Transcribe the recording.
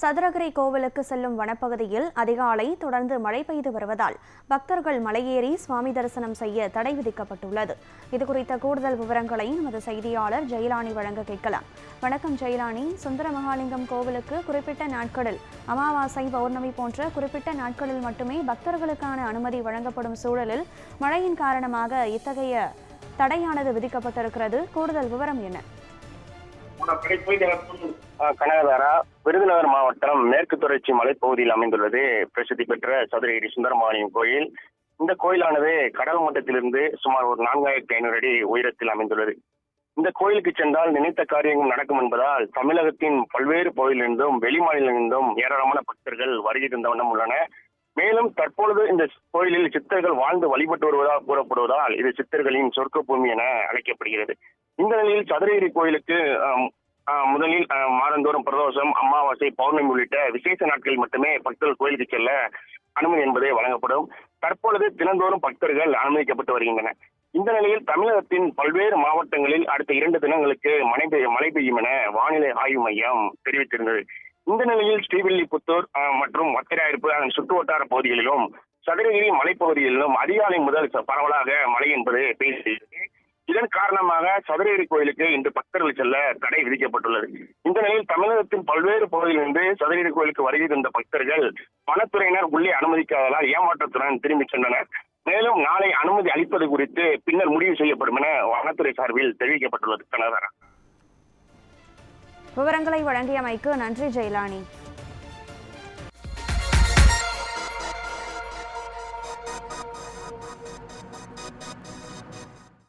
சதுரகிரி கோவிலுக்கு செல்லும் வனப்பகுதியில் அதிகாலை தொடர்ந்து மழை பெய்து வருவதால் பக்தர்கள் மலையேறி சுவாமி தரிசனம் செய்ய தடை விதிக்கப்பட்டுள்ளது. இதுகுறித்த கூடுதல் விவரங்களை நமது செய்தியாளர் ஜெயலானி வழங்க கேட்கலாம். வணக்கம் ஜெயலானி. சுந்தர மகாலிங்கம் கோவிலுக்கு குறிப்பிட்ட நாட்களில் அமாவாசை பௌர்ணமி போன்ற குறிப்பிட்ட நாட்களில் மட்டுமே பக்தர்களுக்கான அனுமதி வழங்கப்படும் சூழலில் மழையின் காரணமாக இத்தகைய தடையானது விதிக்கப்பட்டிருக்கிறது. கூடுதல் விவரம் என்ன? கனகதாரா விருதுநகர் மாவட்டம் மேற்கு தொடர்ச்சி மலைப்பகுதியில் அமைந்துள்ளது. பிரசித்தி பெற்ற சதுரகிரி சுந்தரமாரியம் கோயில். இந்த கோயிலானது கடல் மட்டத்திலிருந்து சுமார் ஒரு நான்காயிரத்தி ஐநூறு அடி உயரத்தில் அமைந்துள்ளது. இந்த கோயிலுக்கு சென்றால் நினைத்த காரியங்கள் நடக்கும் என்பதால் தமிழகத்தின் பல்வேறு பகுதியிலிருந்தும் வெளிமாநிலங்களிலிருந்தும் ஏராளமான பக்தர்கள் வருகை தந்த வண்ணம் உள்ளன. மேலும் தற்பொழுது இந்த கோயிலில் சித்தர்கள் வாழ்ந்து வழிபட்டு வருவதாக கூறப்படுவதால் இது சித்தர்களின் சொர்க்க பூமி என அழைக்கப்படுகிறது. இந்த நிலையில் சதுரகிரி கோயிலுக்கு முதலில் மாதந்தோறும் பிரதோஷம் அமாவாசை பௌர்ணமி உள்ளிட்ட விசேஷ நாட்களில் மட்டுமே பக்தர்கள் கோயிலுக்கு செல்ல அனுமதி என்பதே வழங்கப்படும். தற்பொழுது தினந்தோறும் பக்தர்கள் அனுமதிக்கப்பட்டு வருகின்றனர். இந்த நிலையில் தமிழகத்தின் பல்வேறு மாவட்டங்களில் அடுத்த இரண்டு தினங்களுக்கு மழை பெய்ய மழை பெய்யும் என வானிலை ஆய்வு மையம் தெரிவித்திருந்தது. இந்த நிலையில் ஸ்ரீவில்லிபுத்தூர் மற்றும் வத்திராயிருப்பு அதன் சுற்று வட்டார பகுதிகளிலும் சதுரகிரி மலைப்பகுதிகளிலும் அதிகாலை முதல் பரவலாக மழை என்பது பெய்திருக்கிறது இதன் காரணமாக சதுரகிரி கோயிலுக்கு இன்று பக்தர்கள் செல்ல தடை விதிக்கப்பட்டுள்ளது. இந்த நிலையில் தமிழகத்தின் பல்வேறு பகுதியிலிருந்து சதுரகிரி கோயிலுக்கு வருகை தந்த பக்தர்கள் வனத்துறையினர் உள்ளே அனுமதிக்காததால் ஏமாற்றத்துடன் திரும்பி சென்றனர். மேலும் நாளை அனுமதி அளிப்பது குறித்து பின்னர் முடிவு செய்யப்படும் என வனத்துறை சார்பில் தெரிவிக்கப்பட்டுள்ளது. கனகரா விவரங்களை வழங்கியமைக்கு நன்றி ஜெயலானி.